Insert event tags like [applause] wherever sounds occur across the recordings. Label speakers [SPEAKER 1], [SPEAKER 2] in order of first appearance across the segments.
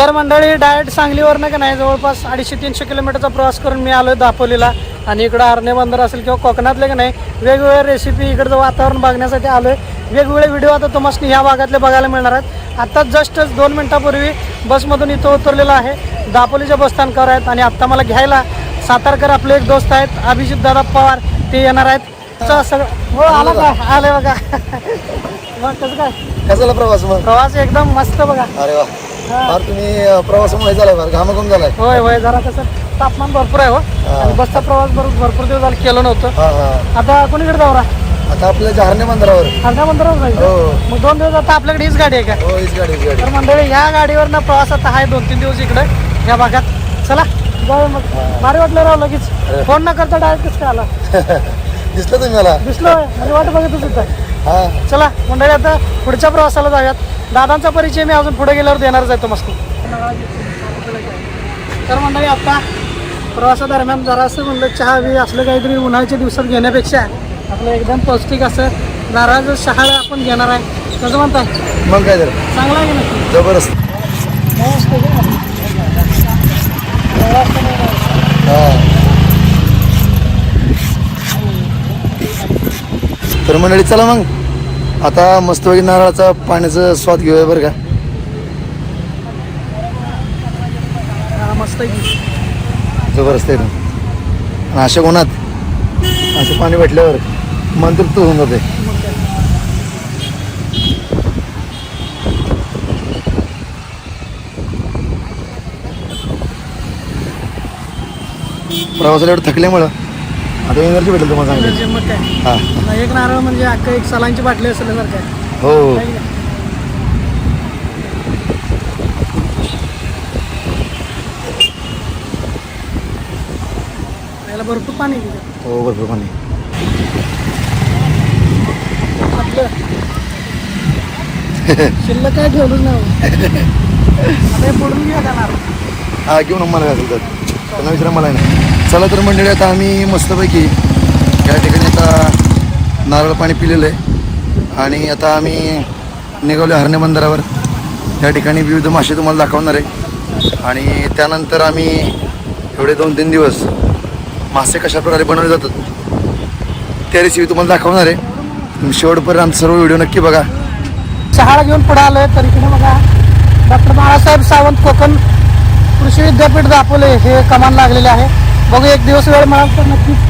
[SPEAKER 1] तर मंडळी डायरेक्ट सांगलीवरनं का नाही जवळपास अडीचशे तीनशे किलोमीटरचा प्रवास करून मी आलो दापोलीला. आणि इकडं आर्णे बंदर असेल किंवा कोकणातले का नाही वेगवेगळ्या रेसिपी इकडचं वातावरण बघण्यासाठी आलो आहे वेगवेगळे व्हिडिओ आता तुम्हाला ह्या भागातले बघायला मिळणार आहेत. आता जस्टच दोन मिनटापूर्वी बसमधून इथं उतरलेलो आहे दापोलीच्या बसस्थानकावर आहेत. आणि आत्ता मला घ्यायला सातारकर आपले एक दोस्त आहेत अभिजित दादा पवार ते येणार आहेत. सगळं हो आला का? आले बघा. [laughs] मग कसं काय?
[SPEAKER 2] कसा प्रवास मग?
[SPEAKER 1] प्रवास एकदम मस्त बघा.
[SPEAKER 2] अरे वा. फार तुम्ही प्रवासामुळे झालाय फार घामाघूम झालाय.
[SPEAKER 1] होय होय जरा कसं तापमान भरपूर आहे हो. आणि बसचा प्रवास भरपूर भरपूर दिवस झाला केलं नव्हतं.
[SPEAKER 2] हा हा.
[SPEAKER 1] आता कोणीकडे जाऊरा
[SPEAKER 2] आता आपल्या जहारणे बंदरावर
[SPEAKER 1] अर्ध्या मंदिरावर जायचं?
[SPEAKER 2] हो.
[SPEAKER 1] मग दोन दिवस आता आपल्याकडे हीच गाडी आहे का?
[SPEAKER 2] हो हीच गाडी हीच गाडी.
[SPEAKER 1] तर मंडळी ह्या गाडीवरनं प्रवास आता आहे दोन तीन दिवस इकडे ह्या भागात. चला जाऊ मग. भारी वाटलं राव लगेच. फोन न करता डायरेक्ट कसं काय आला
[SPEAKER 2] दिसलं तुम्ही मला?
[SPEAKER 1] दिसलो म्हणजे वाट बघतच होतं.
[SPEAKER 2] हा.
[SPEAKER 1] चला मंडळी आता पुढच्या प्रवासाला जाऊयात. दादांचा परिचय मी अजून पुढे गेल्यावर देणारच आहे तो मस्त तर मंडळी आता प्रवासादरम्यान जरासं म्हणलं चहा बी असलं काहीतरी उन्हाळ्याच्या दिवसात घेण्यापेक्षा आपलं एकदम पौष्टिक असं नारळाचं शहाळं आपण घेणार आहे. कसं म्हणताय?
[SPEAKER 2] मग काय तर.
[SPEAKER 1] चांगलं आहे नाही?
[SPEAKER 2] जबरदस्त. हा. तर मंडळी चला मग. आता मस्तपैकी नारळाचा पाण्याचा स्वाद घेऊया बरं का
[SPEAKER 1] मस्त.
[SPEAKER 2] जबरदस्त आहे आणि अशा उन्हात असं पाणी भेटल्यावर मन तृप्त होऊन जाते. प्रवासाला एवढं थकल्यामुळं आता एनर्जी भेटेल तुम्हाला चांगली.
[SPEAKER 1] मग काय?
[SPEAKER 2] हा.
[SPEAKER 1] एक नारळ म्हणजे अख्खा एक सलांची बाटली असल्यासारखं आहे
[SPEAKER 2] हो
[SPEAKER 1] है. की नाही? याला भरपूर पाणी आहे तिथे.
[SPEAKER 2] हो भरपूर पाणी
[SPEAKER 1] आपलं [laughs] शिल्लक काय ठेवलंच नाही. हो. आता हे फोडून घेऊया का नारळ.
[SPEAKER 2] हा घेऊन मला काय असेल तर त्यांना विचारा मला नाही. चला तर मंडळी आता आम्ही मस्तपैकी या ठिकाणी आता नारळ पाणी पिलेलं आहे. आणि आता आम्ही निघालो हरणे बंदरावर. या ठिकाणी विविध मासे तुम्हाला दाखवणार आहे. आणि त्यानंतर आम्ही एवढे दोन तीन दिवस मासे कशा प्रकारे बनवले जातात त्या रेसिपी तुम्हाला दाखवणार आहे. शेवटपर्यंत आमचा सर्व व्हिडिओ नक्की बघा.
[SPEAKER 1] शहाळा घेऊन पुढे आलोय तर इकडे बघा. डॉक्टर बाळासाहेब सावंत कोकण कृषी विद्यापीठ दापोले हे कमान लागलेले आहे. बघू एक दिवस वेळ मिळाला तर नक्कीच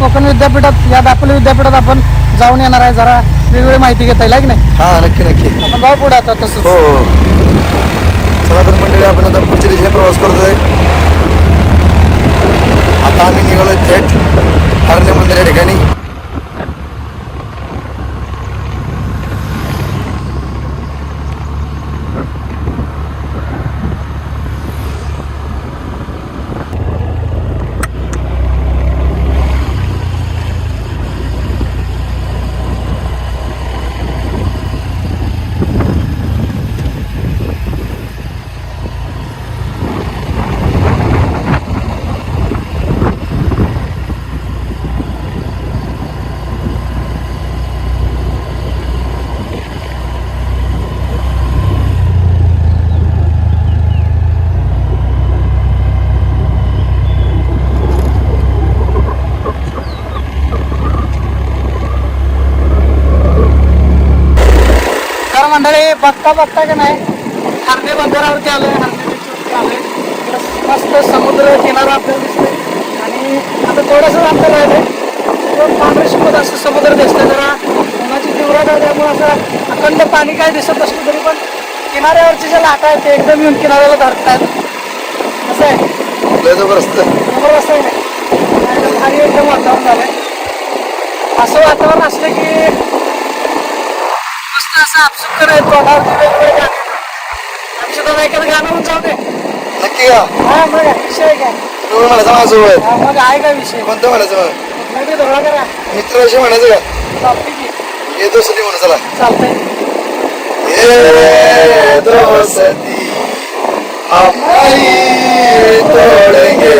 [SPEAKER 1] कोकण विद्यापीठात या दापोले विद्यापीठात आपण जाऊन येणार आहे. जरा वेगवेगळी माहिती घेता येईल है की नाही?
[SPEAKER 2] हां नक्की नक्की.
[SPEAKER 1] आपण जाऊ पुढे आता तसंच.
[SPEAKER 2] हो हो. चला तर मंडळी आपण आता पुढच्या दिशेने प्रवास करतोय आता आम्ही निघालोय थेट हरणे मंदिर या ठिकाणी.
[SPEAKER 1] मंडळी बघता बघता का नाही? हरणे बंदरावरती आलोय हरणे बीचवरती आलोय. इकडं मस्त समुद्र किनारा आपल्याला दिसतोय. आणि आता थोडंसं अंतर राहिलंय. एकदम पांढरे शुभ्र असं समुद्र दिसतंय जरा. उन्हाची तीव्रता त्यामुळे असं अखंड पाणी काय दिसत असलं तरी पण किनाऱ्यावरचे जे लाटा आहेत ते एकदम येऊन किनाऱ्याला धरतात. असं आहे.
[SPEAKER 2] जबरदस्त.
[SPEAKER 1] जबरदस्त आहे. एकदम भारी एकदम वातावरण झालंय. असं वातावरण असलं की मस्त असं आपसुक दादा एखादं गाणं म्हणून जाऊ दे.
[SPEAKER 2] नक्की का
[SPEAKER 1] हा मग काय, विषय काय
[SPEAKER 2] तुम्ही म्हणायचं माझ्यासोबत
[SPEAKER 1] हा मग आहे काय विषय?
[SPEAKER 2] कोणतं म्हणायचं मग?
[SPEAKER 1] नाही धोळा करा.
[SPEAKER 2] मित्राविषयी म्हणायचं का?
[SPEAKER 1] चालते की
[SPEAKER 2] ये दोस्ती म्हणा चला.
[SPEAKER 1] चालतंय.
[SPEAKER 2] ये दोस्ती हमारी तोड़ेंगे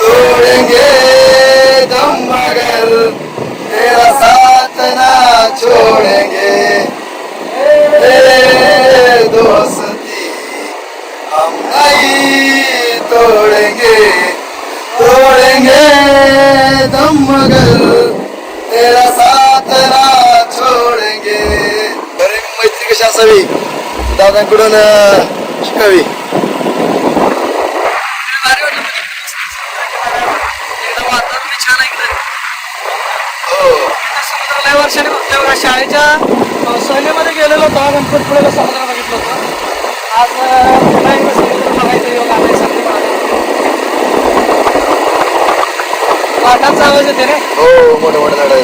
[SPEAKER 2] तोड़ेंगे दम मगर तेरा छोड़ेंगे। दोस्ती हम नहीं तोड़ेंगे। तोड़ेंगे दम मगर तेरा साथ ना छोडेंगे। मैत्री कशी असावी? दादांकडून शिकावी?
[SPEAKER 1] समुद्राला या वर्षाने बघतोय बघा शाळेच्या सहलीमध्ये गेलेलो होतो. गणपतपुळेला समुद्र बघितलं होतं. आज पुन्हा एकदा समुद्र बघायचं योग आलाय संधी मिळाली. आवाज येते रे
[SPEAKER 2] हो मोठं मोठं झाड आहे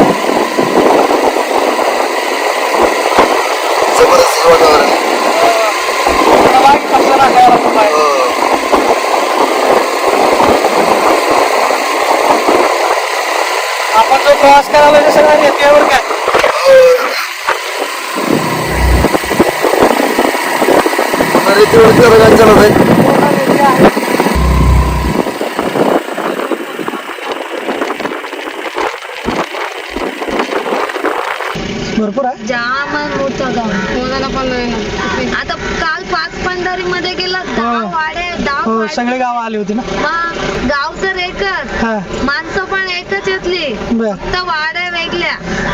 [SPEAKER 2] जबरदस्त वातावरण आहे.
[SPEAKER 1] कसं लागतं बाहेर.
[SPEAKER 2] हो
[SPEAKER 1] आपण जो प्रवास करायला ते सगळं रेतीवर काय
[SPEAKER 2] रेतीवरती चालत आहे.
[SPEAKER 1] भरपूर आहे
[SPEAKER 3] जाम मोठं गाव
[SPEAKER 4] पण नाही ना.
[SPEAKER 3] आता काल पाच पंढरी मध्ये गेला दहा
[SPEAKER 1] हो.
[SPEAKER 3] वाडे दहा
[SPEAKER 1] हो
[SPEAKER 3] वाडे.
[SPEAKER 1] सगळे गाव आली होती ना
[SPEAKER 3] एकच
[SPEAKER 1] हा.
[SPEAKER 3] माणसं पण एकच येतली.
[SPEAKER 1] बर.
[SPEAKER 3] फक्त वाड्या वेगळ्या.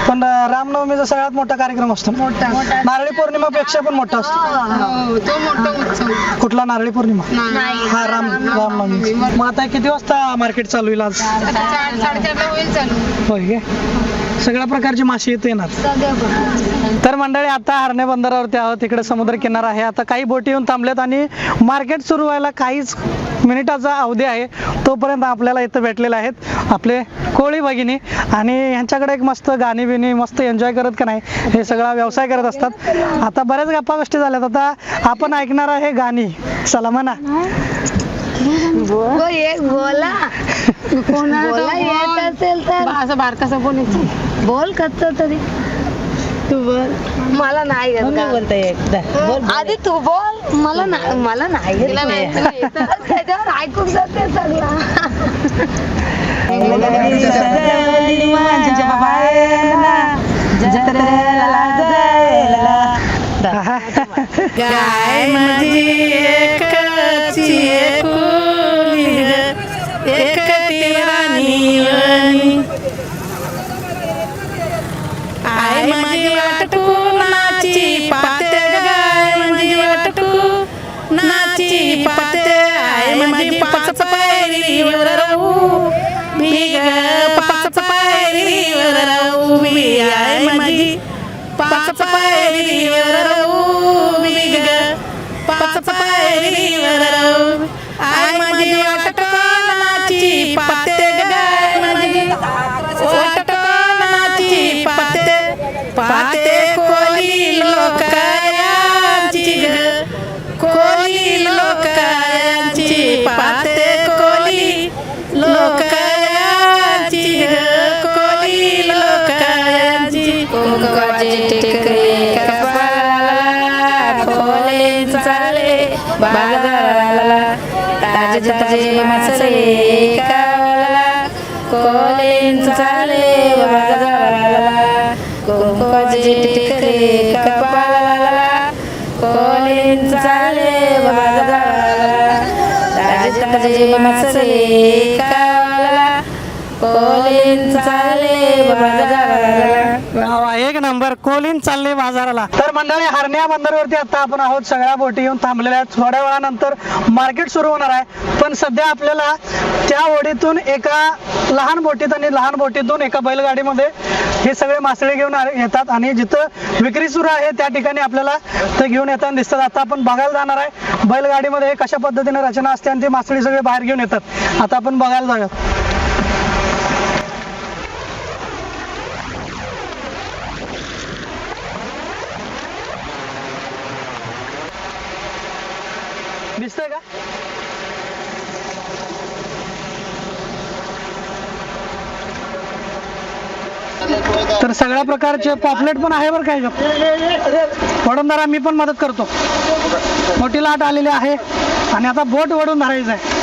[SPEAKER 1] पण अ, रामनवमीचा सगळ्यात मोठा कार्यक्रम असतो. ना
[SPEAKER 3] मोठा.
[SPEAKER 1] नारळी पौर्णिमेपेक्षा पण मोठा असतो.
[SPEAKER 4] हो, तो मोठा उत्सव.
[SPEAKER 1] कुठला नारळी पौर्णिमा?
[SPEAKER 3] नाही
[SPEAKER 1] हा राम रामनवमी मग आता किती वाजता मार्केट चालू होईल आज?
[SPEAKER 4] चार साडेचारला होईल चालू.
[SPEAKER 1] होय काय सगळ्या प्रकारची मासे इथे येणार. तर मंडळी आता हरणे बंदरावरती आहोत. तिकडे समुद्र किनारा आहे. आता काही बोटी येऊन थांबल्यात आणि मार्केट सुरू व्हायला काहीच मिनिटाचा अवधी आहे. तोपर्यंत आपल्याला इथं भेटलेले आहेत आपले कोळी भगिनी. आणि ह्यांच्याकडे एक मस्त गाणी बिणी मस्त एन्जॉय करत का नाही हे सगळा व्यवसाय करत असतात. आता बऱ्याच गप्पा गोष्टी झाल्यात. आता आपण ऐकणार आहे गाणी. चला म्हणा.
[SPEAKER 3] बोला. बोला. येत असेल तर
[SPEAKER 4] असं बारकासा बोलायचं
[SPEAKER 3] बोल कच्च तरी. तू बोल. मला नाही येत का? आधी तू बोल. मला नाही मला नाही येत. [laughs] त्याच्यावर ऐकून जाते सगळं. [laughs] [laughs]
[SPEAKER 5] गाय माझी एकची एकुली आय माझी वाटू नाची पाते गाय माझी वाटू नाची पाते आय माझी पाच पायरीवर राहू. मी ग पाच पायरीवर राहू. मी आय माझी पाच पायरीवर राहू. कोली लोकायांची
[SPEAKER 1] एक नंबर कोलीन चालले बाजाराला. तर मंडळी हरण्या बंदरवरती आता आपण आहोत. सगळ्या बोटी येऊन थांबलेल्या आहेत. थोड्या वेळानंतर मार्केट सुरू होणार आहे. पण सध्या आपल्याला त्या ओढीतून एका लहान बोटीत आणि लहान बोटीतून एका बैलगाडीमध्ये हे सगळे मासळे घेऊन येतात. आणि जिथं विक्री सुरू आहे त्या ठिकाणी आपल्याला ते घेऊन येताना दिसतात. आता आपण बघायला जाणार आहे बैलगाडीमध्ये कशा पद्धतीने रचना असते आणि ते मासळी सगळे बाहेर घेऊन येतात. आता आपण बघायला जाऊया तर सगळ्या प्रकारचे पॉपलेट पण आहे बरं काय वडून मी पण मदत करतो. मोठी लाट आलेली आहे आणि आता बोट वडून धरायचं आहे.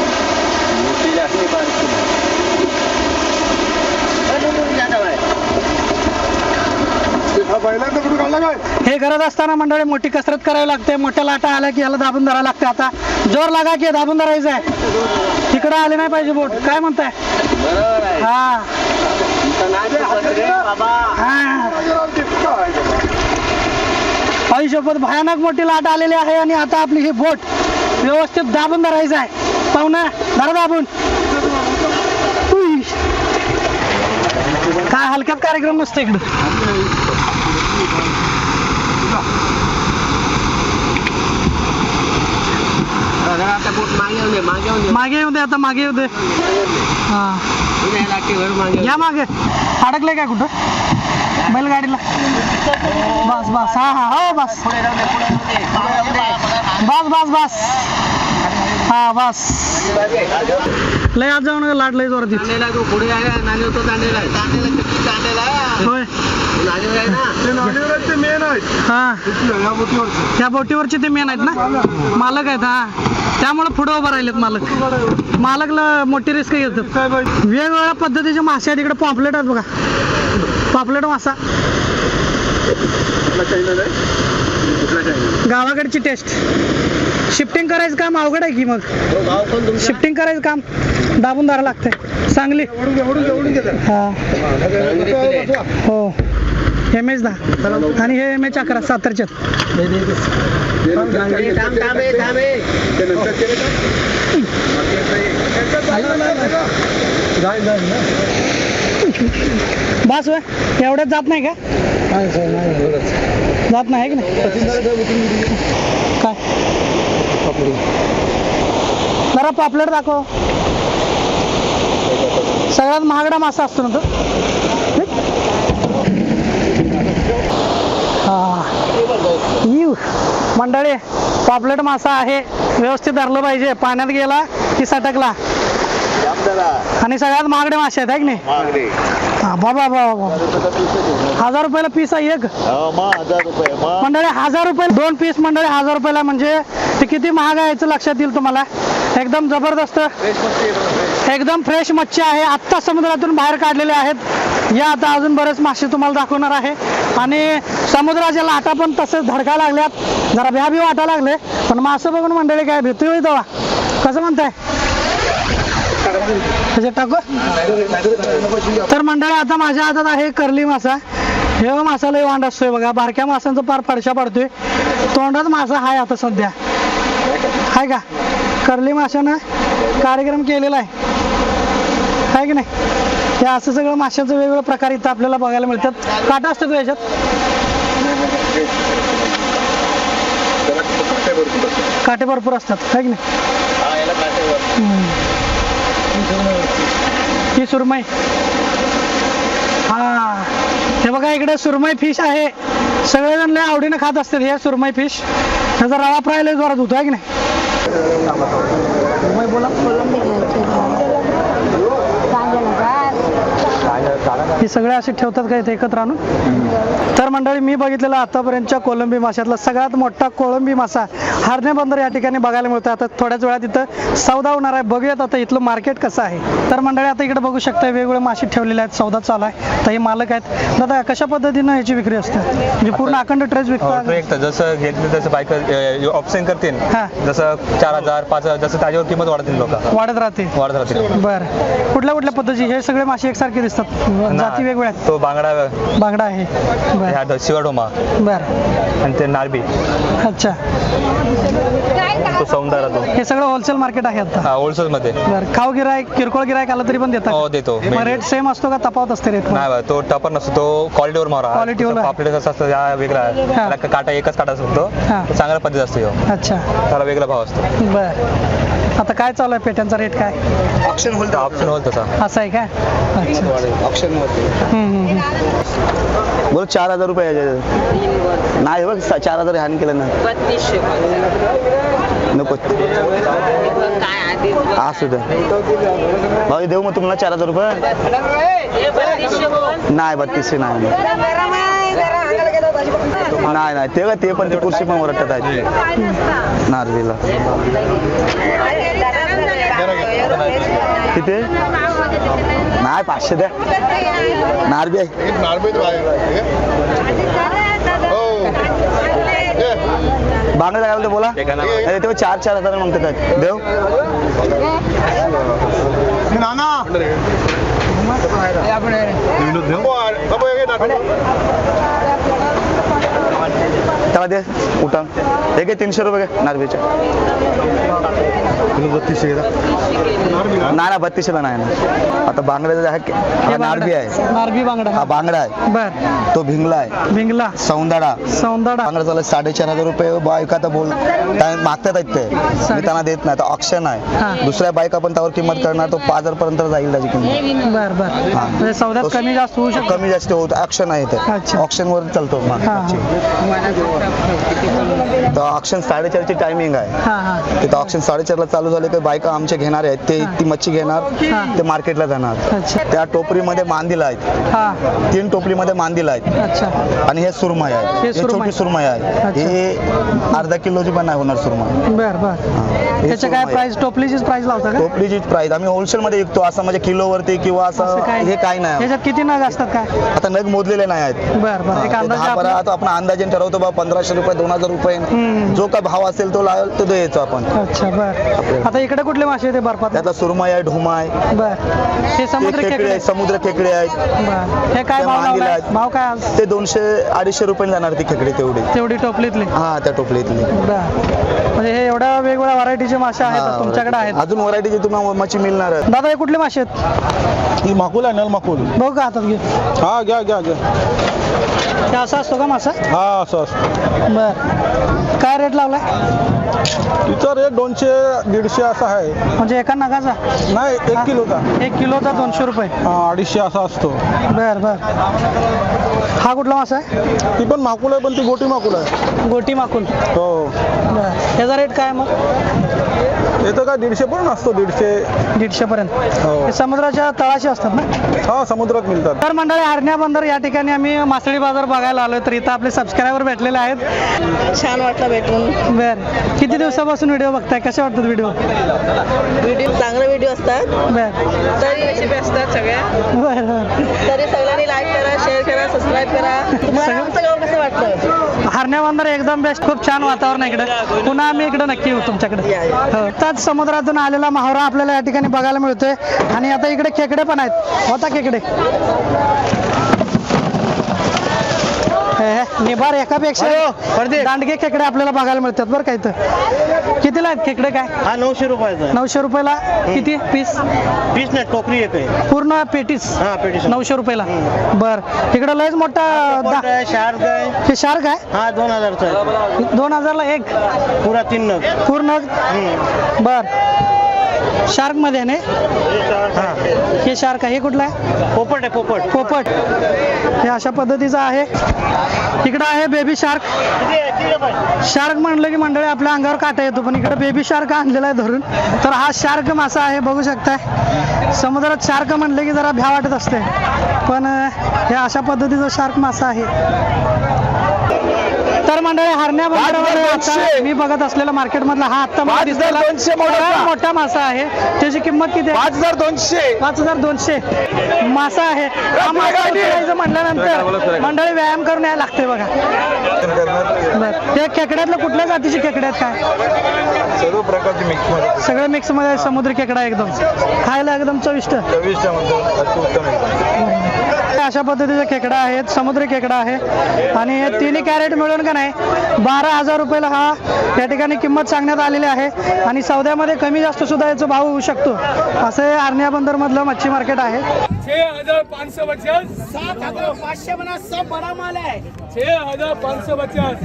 [SPEAKER 1] हे करत असताना मंडळी मोठी कसरत करावी लागते. मोठ्या लाटा आल्या की याला दाबून धरावं लागते आता. जोर लागा की दाबून धरायचं आहे. इकडं आले नाही पाहिजे बोट. काय म्हणताय? हा. हा. आई शपथ भयानक मोठी लाट आलेली आहे आणि आता आपली ही बोट व्यवस्थित दाबून धरायचं आहे. पाहुणा धरा दाबून. काय हलक्यात कार्यक्रम नसतो इकडं. मागे येऊ दे आता मागे येऊ दे. हा. या मागे. अडकले काय कुठं? बैलगाडीला. बस बस. हा हा हो बस. बस बस बस. हा बस. लय आज जाऊ नका लाट लय जोरात येते. होय. हा. त्या बोटीवरचे. ते मेन आहेत ना? मालक आहेत. हा. त्यामुळे पुढे उभं राहिलेत मालक. मालकला मोठी रिस्क घेतात वेगवेगळ्या पद्धतीचे मासे आहेत इकडे. पॉम्पलेट आहेत बघा. पॉम्पलेट मासा. गावाकडची टेस्ट शिफ्टिंग करायचं काम अवघड आहे की मग? शिफ्टिंग करायचं काम दाबून धरा लागतंय. चांगली. हा. हो. एम एच दहा. आणि हे एम एच अकरा सातारच्यात. बस होय एवढ्यात जात नाही का? जात नाही की नाही? काय? जरा पापलेट दाखव. सगळ्यात महागडा मासा असतो ना तो. हा. यू मंडळी पापलेट मासा आहे. व्यवस्थित धरलं पाहिजे. पाण्यात गेला की सटकला. आणि सगळ्यात महागडे मासे आहेत की नाही? हा, बाबा बाबा बाबा. हजार रुपयाला पीस आहे एक. मंडळी हजार रुपये दोन पीस मंडळी हजार रुपयाला म्हणजे ते किती महाग आहे याचं लक्षात येईल तुम्हाला. एकदम जबरदस्त. एकदम फ्रेश मच्छी आहे. आत्ता समुद्रातून बाहेर काढलेले आहेत. या आता अजून बरेच मासे तुम्हाला दाखवणार आहे. आणि समुद्राच्या लाटा पण तसेच धडका लागल्यात. जरा भ्या बी वाटा लागले. पण मासे बघून मंडळी काय भीती होई तेव्हा. कसं म्हणताय? टाकू? तर मंडळी आता माझ्या हातात आहे करली मासा. हे मासा लय वांड असतोय बघा. बारक्या मासांचा पार फडशा पडतोय. तोंडात मासा हाय आता सध्या. हाय का? करली माशानं कार्यक्रम केलेला आहे. हाय की नाही? हे असं सगळं माशांचं वेगवेगळ्या प्रकार इथं आपल्याला बघायला मिळतात. काटा असतो तो याच्यात? काटे भरपूर असतात काय की नाही? ही सुरमई. हा. हे बघा इकडे सुरमई फिश आहे. सगळेजण लय आवडीनं खात असतात हे सुरमई फिश त्याचा रवा फ्राय लय जोरात होतो आहे की नाही? बोला. हे सगळे असे ठेवतात का इथे एकत्र आणून? तर मंडळी मी बघितलेला आतापर्यंतच्या कोलंबी माशातला सगळ्यात मोठा कोळंबी मासा हरणे बंदर या ठिकाणी बघायला मिळतो आता थोड्याच वेळात इथं सौदा होणार आहे. बघूयात आता इथलं मार्केट कसं आहे. तर मंडळी आता इकडे बघू शकता वेगवेगळे मासे ठेवलेले आहेत. सौदा चालू आहे. तर हे मालक आहेत. दादा कशा पद्धतीनं याची विक्री असते? म्हणजे पूर्ण अखंड ट्रेस
[SPEAKER 6] हो, ट्रेक तर जसं घेतलं तसं बाईक ऑप्शन करतील.
[SPEAKER 1] हा.
[SPEAKER 6] जसं चार हजार पाच हजार जसं त्याच्यावर किंमत वाढतील लोक.
[SPEAKER 1] वाढत राहते.
[SPEAKER 6] वाढत राहतील.
[SPEAKER 1] बर. कुठल्या कुठल्या पद्धती? हे सगळे मासे एकसारखे दिसतात. जाती वेगवेगळ्या आहेत.
[SPEAKER 6] तो बांगडा
[SPEAKER 1] बांगडा आहे.
[SPEAKER 6] शिवाडोमा.
[SPEAKER 1] बर.
[SPEAKER 6] आणि ते नारबी.
[SPEAKER 1] अच्छा.
[SPEAKER 6] तो
[SPEAKER 1] हे सगळं होलसेल मार्केट आहे आता.
[SPEAKER 6] हा होलसेल मध्ये
[SPEAKER 1] बर खाऊ गिरायक किरकोळ गिरायक आलं तरी पण देतात.
[SPEAKER 6] हो देतो.
[SPEAKER 1] मग रेट सेम असतो का तफावत असते रेट
[SPEAKER 6] नाही बा, तो टपर नसतो तो क्वालिटीवर मारा.
[SPEAKER 1] Qualityवर आहे.
[SPEAKER 6] पापलेट असं असतं हा वेगळा आहे.
[SPEAKER 1] हा.
[SPEAKER 6] त्याला काटा एकच काटा असतो
[SPEAKER 1] हा.
[SPEAKER 6] तो चांगल्या पद्धती असतो ह्यो.
[SPEAKER 1] अच्छा.
[SPEAKER 6] त्याला वेगळा भाव असतो.
[SPEAKER 1] बर. आता काय चालू आहे पेट्यांचा रेट काय?
[SPEAKER 6] ऑप्शन होल तसा.
[SPEAKER 1] असं आहे काय अच्छा. हम्म, हम्म, हम्म.
[SPEAKER 7] बोल चार हजार रुपये. नाही बघ चार हजार हानी केलं ना. नको. असू द्या भाऊ देऊ मग तुम्हाला चार हजार रुपये. नाही बत्तीसशे नाही. नाही नाही ते का ते पण ते कुर्सी पण ओरडतात आहे नारळीला किती? नाही पाचशे द्या नारबी आहे बांगडा काय बोलते बोला अरे तेव्हा चार चार हजार म्हणते काय देव त्याला दे उठा. हे घे तीनशे रुपये घे. नारबीचे बत्तीसशे नाही ना बत्तीसशेला नाही ना आता बांगड्याचा आहे हा नारबी आहे.
[SPEAKER 1] नारबी बांगडा.
[SPEAKER 7] हा बांगडा आहे.
[SPEAKER 1] बर.
[SPEAKER 7] तो भिंगला आहे.
[SPEAKER 1] भिंगला.
[SPEAKER 7] सौंदाडा.
[SPEAKER 1] सौंदाडा.
[SPEAKER 7] बांगडा चालला साडेचार हजार रुपये. बायका तर बोल. त्या मागतात आहेत ते. मी त्यांना देत नाही. तर ऑप्शन. आहे. दुसऱ्या बायका पण त्यावर किंमत करणार. तो पाच हजार पर्यंत जाईल त्याची किंमत.
[SPEAKER 1] बर बर.
[SPEAKER 7] हा.
[SPEAKER 1] म्हणजे सौद्यात कमी जास्त होऊ शकतो.
[SPEAKER 7] कमी जास्त होत. ऑप्शन आहे ते. ऑप्शन वर चालतो.
[SPEAKER 1] हा.
[SPEAKER 7] तर ऑप्शन साडेचारची टायमिंग आहे. तिथं ऑप्शन साडेचारला चालू झाले की बायका आमचे घेणार आहेत ते. ती मच्छी घेणार. ते मार्केटला जाणार. त्या टोपरीमध्ये मांदीला आहेत. तीन टोपलीमध्ये मांदीला आहेत. आणि हे सुरमई आहे. छोटी सुरमई. आहे. हे अर्धा किलोची पण नाही होणार सुरमई.
[SPEAKER 1] बर बर.
[SPEAKER 7] हा. हे
[SPEAKER 1] त्याचे काय. प्राइस टोपलीचीच प्राइस लावता का?
[SPEAKER 7] टोपलीची प्राइस आम्ही होलसेल मध्ये विकतो. असं म्हणजे किलोवरती किंवा
[SPEAKER 1] असं
[SPEAKER 7] हे काय नाही.
[SPEAKER 1] किती नग असतात काय
[SPEAKER 7] आता नग मोजलेले नाही आहेत. आपण अंदाजे ठरवतो बा पंधराशे रुपये दोन हजार रुपये. जो काय भाव असेल तो लावेल तो द्यायचो आपण.
[SPEAKER 1] अच्छा बर. आता इकडे कुठले मासे येते बर्फात?
[SPEAKER 7] त्यातला सुरमई आहे ढुमा आहे.
[SPEAKER 1] बर. हे
[SPEAKER 7] ते
[SPEAKER 1] समुद्र
[SPEAKER 7] खेकडे
[SPEAKER 1] खेकडे
[SPEAKER 7] आहेत समुद्र खेकडे आहेत.
[SPEAKER 1] बर. हे काय भाव
[SPEAKER 7] मांदीला
[SPEAKER 1] लावलाय
[SPEAKER 7] आहेत.
[SPEAKER 1] भाव काय आज?
[SPEAKER 7] ते दोनशे अडीचशे रुपये जाणार ती खेकडे तेवढी.
[SPEAKER 1] तेवढी टोपलीतली?
[SPEAKER 7] हा त्या टोपलीतली.
[SPEAKER 1] बर. म्हणजे हे एवढ्या वेगवेगळ्या व्हरायटीचे मासे आहेत
[SPEAKER 7] हा,
[SPEAKER 1] तुमच्याकडे आहेत.
[SPEAKER 7] अजून व्हरायटीची तुम्हाला मच्छी मिळणार आहे
[SPEAKER 1] दादा हे कुठले मासे आहेत?
[SPEAKER 8] ही माकुल आहे नल माकुल.
[SPEAKER 1] बघू का हातात घे
[SPEAKER 8] हा घ्या घ्या घ्या.
[SPEAKER 1] हे असा असतो का मासा?
[SPEAKER 8] हा असं असं
[SPEAKER 1] बर. काय रेट लावलाय?
[SPEAKER 8] तिचा रेट दोनशे दीडशे असा आहे.
[SPEAKER 1] म्हणजे एका नगाचा?
[SPEAKER 8] नाही एक किलोचा.
[SPEAKER 1] एक किलोचा दोनशे रुपये.
[SPEAKER 8] हा अडीचशे असा असतो.
[SPEAKER 1] बर बर. हा कुठला मासा आहे?
[SPEAKER 8] ती पण माकुल आहे पण ती गोटी माकुल आहे.
[SPEAKER 1] गोटी माकून
[SPEAKER 8] हो.
[SPEAKER 1] याचा रेट काय मग?
[SPEAKER 8] येतं काय दीडशे पण असतो दीडशे.
[SPEAKER 1] दीडशे पर्यंत.
[SPEAKER 8] हो.
[SPEAKER 1] हे समुद्राच्या तळाशी असतात ना?
[SPEAKER 8] हा समुद्रात मिळतात.
[SPEAKER 1] तर मंडळी हरण्या बंदर या ठिकाणी आम्ही मासळी बाजार बघायला आलोय तर इथं आपले सबस्क्रायबर भेटलेले आहेत.
[SPEAKER 3] छान वाटलं भेटून.
[SPEAKER 1] बर. किती दिवसापासून व्हिडिओ बघताय? कसे वाटतात व्हिडिओ
[SPEAKER 3] व्हिडिओ चांगले व्हिडिओ असतात.
[SPEAKER 1] बर.
[SPEAKER 3] तरी असतात सगळ्या.
[SPEAKER 1] बर. बर
[SPEAKER 3] तरी सगळ्यांनी लाईक करा शेअर करा सबस्क्राईब करा. तुम्हाला आमचं गाव कसं वाटतं
[SPEAKER 1] हरण्या बंदर एकदम बेस्ट खूप छान वातावरण आहे इकडे. पुन्हा आम्ही इकडे नक्की येऊ तुमच्याकडे. हो. त्याच समुद्रातून आलेला माहोरा आपल्याला या ठिकाणी बघायला मिळतोय. आणि आता इकडे खेकडे पण आहेत. होता खेकडे? निभार एकापेक्षा. दांडगे खेकडे आपल्याला बघायला मिळतात बरं काय तर कितीला आहेत खेकडे काय?
[SPEAKER 9] हा नऊशे रुपयाचा
[SPEAKER 1] नऊशे रुपयाला किती? पीस?
[SPEAKER 9] पीस नाही टोकरी एक आहे.
[SPEAKER 1] पूर्ण पेटीस?
[SPEAKER 9] हा पेटी
[SPEAKER 1] नऊशे रुपयाला. बर. इकडे लयच मोठा
[SPEAKER 9] शार्क आहे.
[SPEAKER 1] हे शार्क आहे?
[SPEAKER 9] हा दोन हजारचा
[SPEAKER 1] दोन हजारला एक?
[SPEAKER 9] पुरा तीन नग.
[SPEAKER 1] पूर्ण? बर. शार्कमध्ये ना?
[SPEAKER 9] हा.
[SPEAKER 1] हे शार्क आहे. हे कुठलं आहे?
[SPEAKER 9] पोपट आहे पोपट.
[SPEAKER 1] पोपट. हे अशा पद्धतीचं आहे. इकडं आहे बेबी शार्क शार्क म्हणलं की मंडळी आपल्या अंगावर काटा येतो पण इकडे बेबी शार्क आणलेला आहे धरून. तर हा शार्क मासा आहे बघू शकताय. समुद्रात शार्क म्हणलं की जरा भ्या वाटत असते. पण हे अशा पद्धतीचा शार्क मासा आहे. तर मंडळी हरण्या बंदरावर आता मी बघत असलेला मार्केट मधला हा आता मला दिसलेला मोठा मासा आहे. त्याची किंमत किती आहे?
[SPEAKER 8] पाच हजार दोनशे.
[SPEAKER 1] पाच हजार दोनशे. मासा आहे. हा मासा उचलायचं म्हटल्यानंतर मंडळी व्यायाम करून यायला लागते बघा. बरं. ते खेकड्यातलं कुठल्या जातीचे खेकडे आहेत काय?
[SPEAKER 8] सर्व प्रकारचे मिक्समध्ये.
[SPEAKER 1] सगळं मिक्समध्ये समुद्री खेकडा एकदम. खायला एकदम चविष्ट.
[SPEAKER 8] एकदम.
[SPEAKER 1] अशा पद्धतीचे खेकडा आहेत समुद्री खेकडा आहे. आणि हे तिन्ही कॅरेट मिळून का नाही बारा हजार रुपयाला हा या ठिकाणी किंमत सांगण्यात आलेली आहे. आणि सौद्यामध्ये कमी जास्त सुद्धा याचा भाव होऊ शकतो. असं हे आर्निया बंदर मधलं मच्छी मार्केट आहे.
[SPEAKER 10] छह हजार पाँच सौ पचास. सात हजार पाँच सौ बना सब बड़ा माल है छह हजार पाँच सौ पचास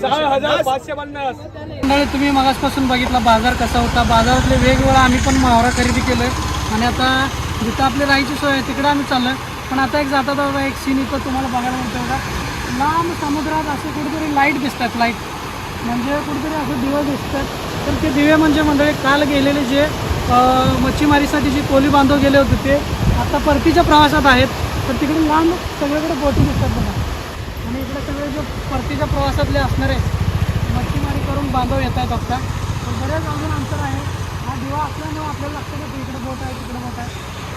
[SPEAKER 10] सहा हजार पाचशे पन्नास.
[SPEAKER 1] मंडळी तुम्ही मगासपासून बघितला बाजार कसा होता. बाजारातले वेगवेगळा आम्ही पण मावरा खरेदी केलं. आणि आता जिथं आपली राहायची सोय आहे तिकडे आम्ही चाललोय. पण आता एक जाता जाता एक सीन इथं तुम्हाला बघायला मिळतो बघा. लांब समुद्रात असे कुठेतरी लाइट दिसतात लाइट म्हणजे कुठेतरी असं दिवे दिसतात. तर ते दिवे म्हणजे मंडळी काल गेलेले जे मच्छीमारीसाठी जे कोली बांधव गेले होते ते आता परतीच्या प्रवासात आहेत. तर तिकडे लांब सगळीकडे बोटी दिसतात बघा. आणि इकडे सगळे जे परतीच्या प्रवासातले असणारे मच्छीमारी करून बांधव येत आहेत आता. तर बरेच अजून अंतर आहे. हा दिवा असल्यामुळे आपल्याला लक्षात येतं इकडे बोट आहे तिकडे बोट आहे.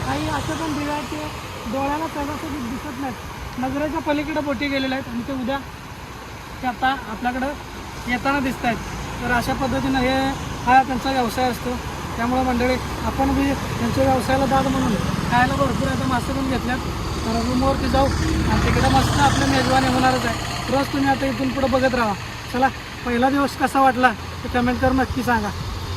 [SPEAKER 1] काही असे पण दिवे आहेत ते डोळ्याला सहजासहजी दिसत नाहीत. नगराच्या पलीकडे बोटी गेलेल्या आहेत आणि ते उद्या ते आता आपल्याकडं येताना दिसत आहेत तर अशा पद्धतीनं हे हा त्यांचा व्यवसाय असतो. त्यामुळे मंडळी आपण बी त्यांच्या व्यवसायाला दाद म्हणून खायला भरपूर आता मासे पण घेतल्यात. तर रूमवरती जाऊ आणि तिकडे मस्त आपलं मेजवानी होणारच आहे. रोज तुम्ही आता इथून पुढे बघत राहा. चला पहिला दिवस कसा वाटला ते कमेंट करून नक्की सांगा.